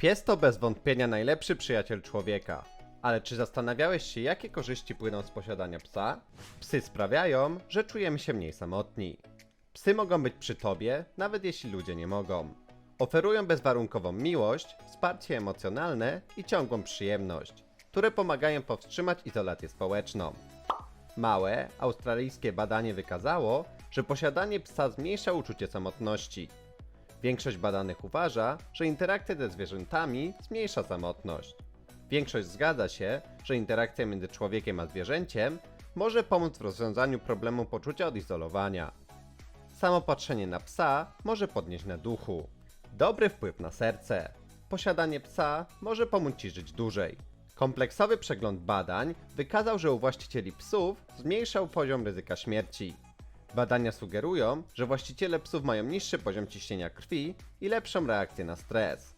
Pies to bez wątpienia najlepszy przyjaciel człowieka. Ale czy zastanawiałeś się, jakie korzyści płyną z posiadania psa? Psy sprawiają, że czujemy się mniej samotni. Psy mogą być przy tobie, nawet jeśli ludzie nie mogą. Oferują bezwarunkową miłość, wsparcie emocjonalne i ciągłą przyjemność, które pomagają powstrzymać izolację społeczną. Małe, australijskie badanie wykazało, że posiadanie psa zmniejsza uczucie samotności. Większość badanych uważa, że interakcja ze zwierzętami zmniejsza samotność. Większość zgadza się, że interakcja między człowiekiem a zwierzęciem może pomóc w rozwiązaniu problemu poczucia odizolowania. Samo patrzenie na psa może podnieść na duchu. Dobry wpływ na serce. Posiadanie psa może pomóc Ci żyć dłużej. Kompleksowy przegląd badań wykazał, że u właścicieli psów zmniejszał poziom ryzyka śmierci. Badania sugerują, że właściciele psów mają niższy poziom ciśnienia krwi i lepszą reakcję na stres.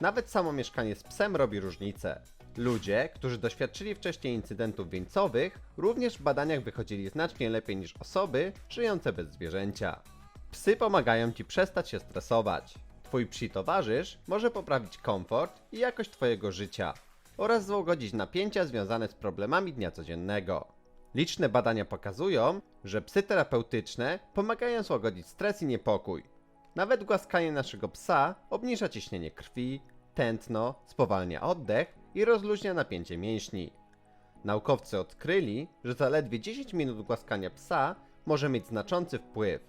Nawet samo mieszkanie z psem robi różnicę. Ludzie, którzy doświadczyli wcześniej incydentów wieńcowych, również w badaniach wychodzili znacznie lepiej niż osoby żyjące bez zwierzęcia. Psy pomagają Ci przestać się stresować. Twój psi towarzysz może poprawić komfort i jakość Twojego życia oraz złagodzić napięcia związane z problemami dnia codziennego. Liczne badania pokazują, że psy terapeutyczne pomagają złagodzić stres i niepokój. Nawet głaskanie naszego psa obniża ciśnienie krwi, tętno, spowalnia oddech i rozluźnia napięcie mięśni. Naukowcy odkryli, że zaledwie 10 minut głaskania psa może mieć znaczący wpływ.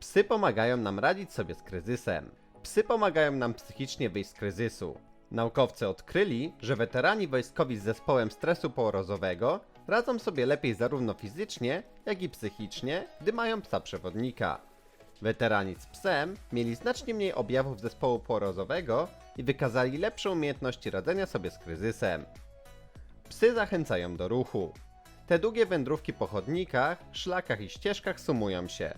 Psy pomagają nam radzić sobie z kryzysem. Psy pomagają nam psychicznie wyjść z kryzysu. Naukowcy odkryli, że weterani wojskowi z zespołem stresu poorozowego radzą sobie lepiej zarówno fizycznie, jak i psychicznie, gdy mają psa przewodnika. Weterani z psem mieli znacznie mniej objawów zespołu poorozowego i wykazali lepsze umiejętności radzenia sobie z kryzysem. Psy zachęcają do ruchu. Te długie wędrówki po chodnikach, szlakach i ścieżkach sumują się.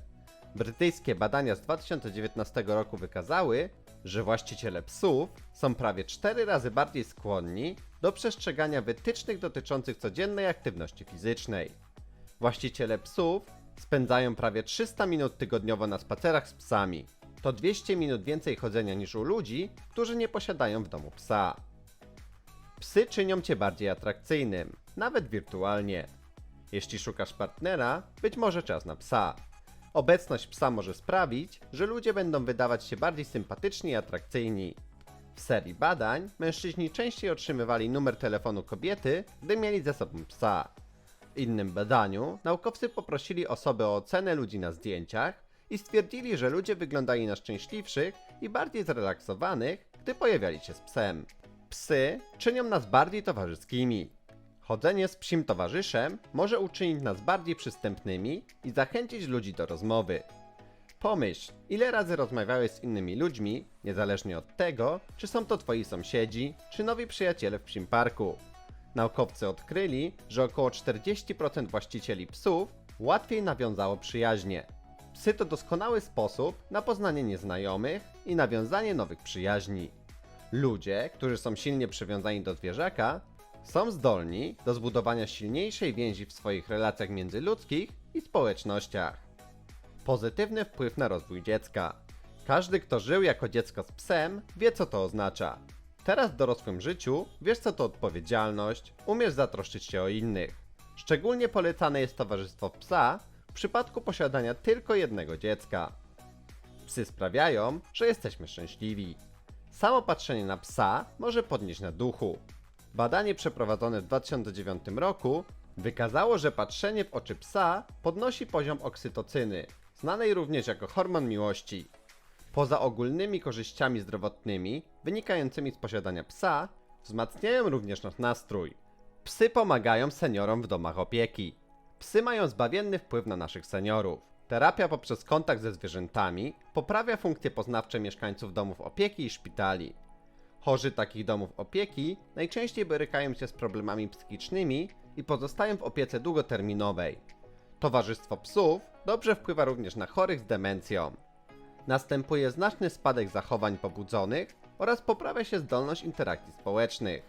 Brytyjskie badania z 2019 roku wykazały, że właściciele psów są prawie 4 razy bardziej skłonni do przestrzegania wytycznych dotyczących codziennej aktywności fizycznej. Właściciele psów spędzają prawie 300 minut tygodniowo na spacerach z psami. To 200 minut więcej chodzenia niż u ludzi, którzy nie posiadają w domu psa. Psy czynią cię bardziej atrakcyjnym, nawet wirtualnie. Jeśli szukasz partnera, być może czas na psa. Obecność psa może sprawić, że ludzie będą wydawać się bardziej sympatyczni i atrakcyjni. W serii badań mężczyźni częściej otrzymywali numer telefonu kobiety, gdy mieli ze sobą psa. W innym badaniu naukowcy poprosili osoby o ocenę ludzi na zdjęciach i stwierdzili, że ludzie wyglądali na szczęśliwszych i bardziej zrelaksowanych, gdy pojawiali się z psem. Psy czynią nas bardziej towarzyskimi. Chodzenie z psim towarzyszem może uczynić nas bardziej przystępnymi i zachęcić ludzi do rozmowy. Pomyśl, ile razy rozmawiałeś z innymi ludźmi, niezależnie od tego, czy są to twoi sąsiedzi, czy nowi przyjaciele w psim parku. Naukowcy odkryli, że około 40% właścicieli psów łatwiej nawiązało przyjaźnie. Psy to doskonały sposób na poznanie nieznajomych i nawiązanie nowych przyjaźni. Ludzie, którzy są silnie przywiązani do zwierzaka, są zdolni do zbudowania silniejszej więzi w swoich relacjach międzyludzkich i społecznościach. Pozytywny wpływ na rozwój dziecka. Każdy, kto żył jako dziecko z psem, wie co to oznacza. Teraz w dorosłym życiu wiesz co to odpowiedzialność, umiesz zatroszczyć się o innych. Szczególnie polecane jest towarzystwo psa w przypadku posiadania tylko jednego dziecka. Psy sprawiają, że jesteśmy szczęśliwi. Samo patrzenie na psa może podnieść na duchu. Badanie przeprowadzone w 2009 roku wykazało, że patrzenie w oczy psa podnosi poziom oksytocyny, znanej również jako hormon miłości. Poza ogólnymi korzyściami zdrowotnymi wynikającymi z posiadania psa, wzmacniają również nasz nastrój. Psy pomagają seniorom w domach opieki. Psy mają zbawienny wpływ na naszych seniorów. Terapia poprzez kontakt ze zwierzętami poprawia funkcje poznawcze mieszkańców domów opieki i szpitali. Chorzy takich domów opieki najczęściej borykają się z problemami psychicznymi i pozostają w opiece długoterminowej. Towarzystwo psów dobrze wpływa również na chorych z demencją. Następuje znaczny spadek zachowań pobudzonych oraz poprawia się zdolność interakcji społecznych.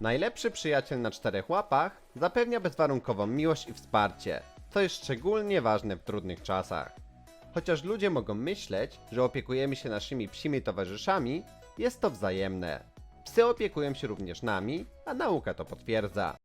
Najlepszy przyjaciel na czterech łapach zapewnia bezwarunkową miłość i wsparcie, co jest szczególnie ważne w trudnych czasach. Chociaż ludzie mogą myśleć, że opiekujemy się naszymi psimi towarzyszami, jest to wzajemne. Psy opiekują się również nami, a nauka to potwierdza.